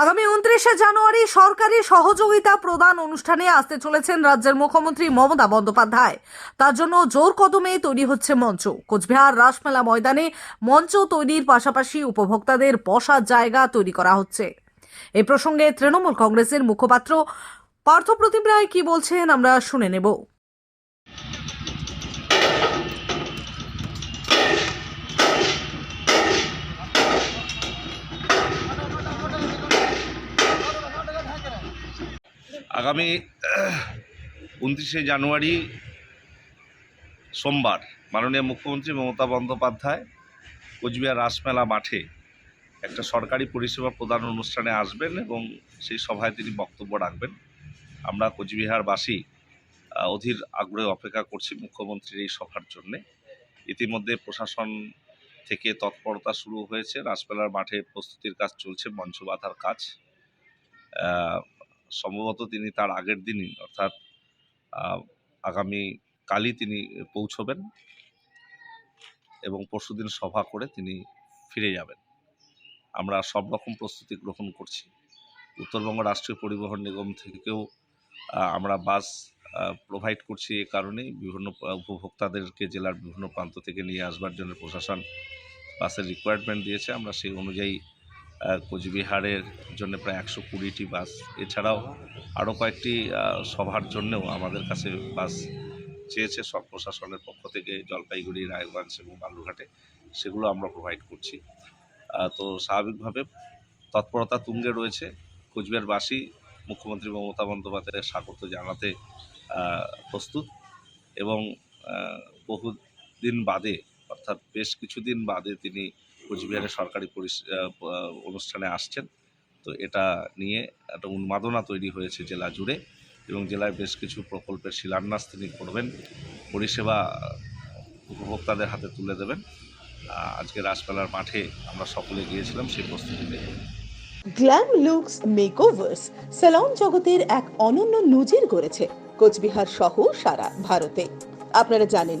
আগামী উনত্রিশে জানুয়ারি সরকারি সহযোগিতা প্রদান অনুষ্ঠানে আসতে চলেছেন রাজ্যের মুখ্যমন্ত্রী মমতা বন্দ্যোপাধ্যায়। তার জন্য জোর কদমে তৈরি হচ্ছে মঞ্চ। কোচবিহার রাসমেলা ময়দানে মঞ্চ তৈরির পাশাপাশি উপভোক্তাদের বসার জায়গা তৈরি করা হচ্ছে। এ প্রসঙ্গে তৃণমূল কংগ্রেসের মুখপাত্র পার্থপ্রতিম রায় কি বলছেন আমরা শুনে নেব। আগামী উনত্রিশে জানুয়ারি সোমবার মাননীয় মুখ্যমন্ত্রী মমতা বন্দ্যোপাধ্যায় কোচবিহার রাসমেলা মাঠে একটা সরকারি পরিষেবা প্রদান অনুষ্ঠানে আসবেন এবং সেই সভায় তিনি বক্তব্য রাখবেন। আমরা কোচবিহারবাসী অধীর আগ্রহে অপেক্ষা করছি মুখ্যমন্ত্রীর এই সভার জন্যে। ইতিমধ্যে প্রশাসন থেকে তৎপরতা শুরু হয়েছে। রাসমেলার মাঠে প্রস্তুতির কাজ চলছে মঞ্চ বাঁধার কাজ সম্ভবত তিনি তার আগের দিনই, অর্থাৎ আগামী কালই তিনি পৌঁছবেন এবং পরশুদিন সভা করে তিনি ফিরে যাবেন। আমরা সব রকম প্রস্তুতি গ্রহণ করছি। উত্তরবঙ্গ রাষ্ট্রীয় পরিবহন নিগম থেকেও আমরা বাস প্রোভাইড করছি এ কারণেই। বিভিন্ন উপভোক্তাদেরকে জেলার বিভিন্ন প্রান্ত থেকে নিয়ে আসবার জন্য প্রশাসন বাসের রিকোয়ারমেন্ট দিয়েছে। আমরা সেই অনুযায়ী কোচবিহারের জন্য প্রায় একশো কুড়িটি বাস। এছাড়াও আরও কয়েকটি সভার জন্যও আমাদের কাছে বাস চেয়েছে সব প্রশাসনের পক্ষ থেকে, জলপাইগুড়ি, রায়গঞ্জ এবং বালুরঘাটে। সেগুলো আমরা প্রোভাইড করছি। তো স্বাভাবিকভাবে তৎপরতা তুঙ্গে রয়েছে। কোচবিহারবাসী, মুখ্যমন্ত্রী মমতা বন্দ্যোপাধ্যায়ের স্বাগত জানাতে প্রস্তুত এবং বহুদিন বাদে অর্থাৎ বেশ কিছুদিন বাদে তিনি কোচবিহারের সরকারি অনুষ্ঠানে আসছেন। তো এটা নিয়ে একটা উন্মাদনা তৈরি হয়েছে জেলা জুড়ে এবং জেলায় বেশ কিছু প্রকল্পের শিলান্যাস তিনি করবেন। পরিষেবা উপভোক্তাদের হাতে তুলে দেবেন। আজকে রাজপালার মাঠে আমরা সকলে গিয়েছিলাম, সেই প্রস্তুতি প্রস্তুতিতে গ্ল্যাম লুকস মেকওভার্স স্যালন জগতের এক অনন্য নজির গড়েছে কোচবিহার সহ সারা ভারতে। আপনারা জানেন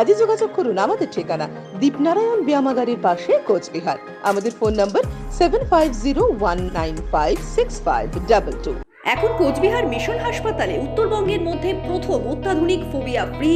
আজই যোগাযোগ করুন আমাদের ঠিকানা, দীপনারায়ণ ব্যায়ামাগারের পাশে কোচবিহার। আমাদের phone number seven five zero one nine five six five two এখন কোচবিহার মিশন হাসপাতালে উত্তরবঙ্গের মধ্যে প্রথম অত্যাধুনিক phobia free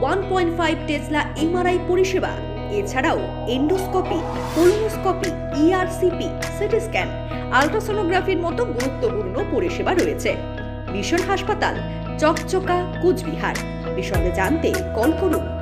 one point five tesla MRI পরিষেবা। এছাড়াও endoscopy colonoscopy ERCP CT scan, আলট্রাসোনোগ্রাফির মতো গুরুত্বপূর্ণ পরিষেবা রয়েছে। মিশন হাসপাতাল, চকচকা, কোচবিহার। বিষয়ে জানতে কল করুন।